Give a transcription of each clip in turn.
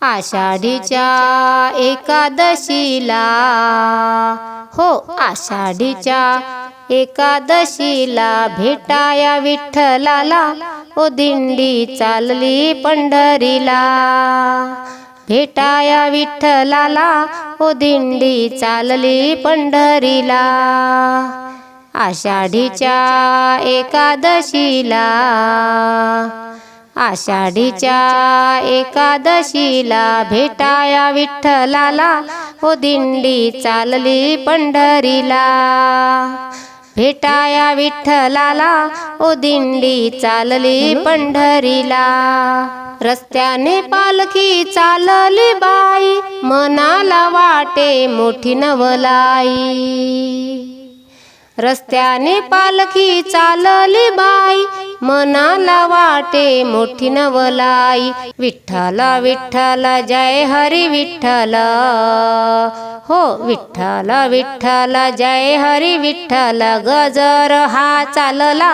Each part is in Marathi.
आषाढीच्या एकादशीला. हो आषाढीच्या एकादशीला भेटाया विठ्ठलाला. ओ दिंडी चालली पंढरीला. भेटाया विठ्ठलाला. ओ दिंडी चालली पंढरीला. आषाढीच्या एकादशीला. आषाढीच्या एकादशीला भेटाया विठ्ठलाला. हो दिंडी चालली पंढरीला. भेटाया विठ्ठलाला. ओ दिंडी चालली पंढरीला. रस्त्याने पालखी चालली बाई. मनाला वाटे मोठी नवलाई. रस्त्याने पालखी चालली बाई. मनाला वाटे मोठी नवलाई. विठ्ठल विठ्ठला जय हरी विठ्ठल. हो विठ्ठल विठ्ठला जय हरी विठ्ठल. गजर हा चालला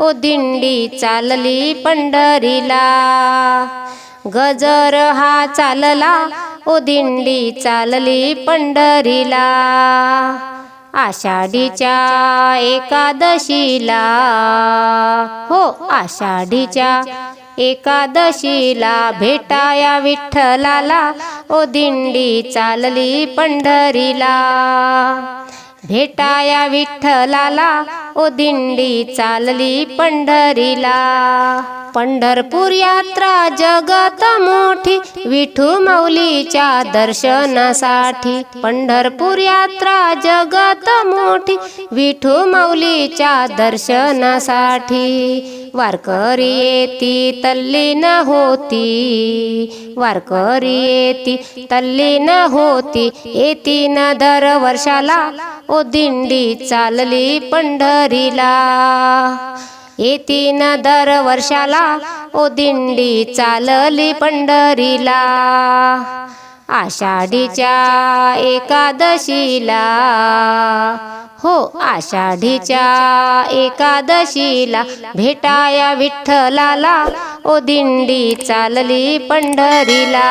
ओ दिंडी चालली पंढरीला. गजर हा चालला ओ दिंडी चालली पंढरीला. आषाढीच्या एकादशीला. हो आषाढीच्या एकादशीला भेटाया विठ्ठलाला. ओ दिंडी चालली पंढरीला. भेटाया विठ्ठलाला. ओ दिंडी चालली पंढरीला. पंढरपूर यात्रा जगत मोठी विठू माऊलीच्या दर्शनासाठी. पंढरपूर यात्रा जगत मोठी विठू माऊलीच्या दर्शनासाठी. वारकरी येती तल्लीन होती. वारकरी येती तल्लीन होती. येती न दर वर्षाला ओ दिंडी चालली पंढरीला. येती न दर वर्षाला ओ दिंडी चालली पंढरीला. आषाढीच्या एकादशीला. हो आषाढीच्या एकादशीला भेटाया विठ्ठलाला ओ दिंडी चालली पंढरीला.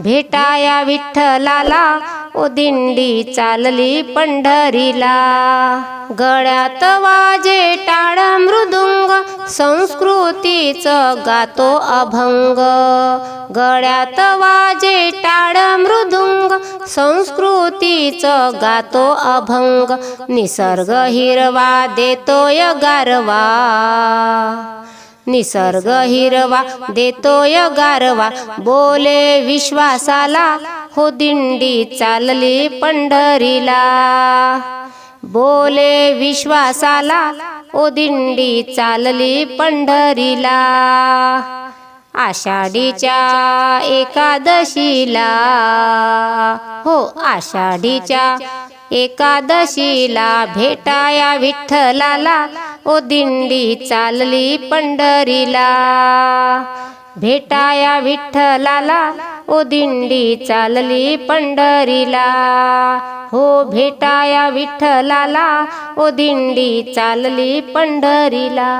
भेटाया विठ्ठलाला ओ दिंडी चालली पंढरीला. गळ्यात वाजे टाळ मृदुंग संस्कृतीचं गातो अभंग. गळ्यात वाजे टाळ मृदुंग संस्कृतीचं गातो अभंग. निसर्ग हिरवा देतोय गारवा. निसर्ग हिरवा देतोय गारवा. बोले विश्वासाला हो दिंडी चालली पंढरीला. बोले विश्वासाला ओ दिंडी चालली पंढरीला. आषाढीच्या एकादशीला. हो आषाढीच्या एकादशीला भेटाया विठ्ठलाला. ओ दिंडी चालली पंढरीला. भेटाया विठ्ठलाला ओ दिंडी चालली पंढरीला. हो भेटाया विठ्ठलाला ओ दिंडी चालली पंढरीला.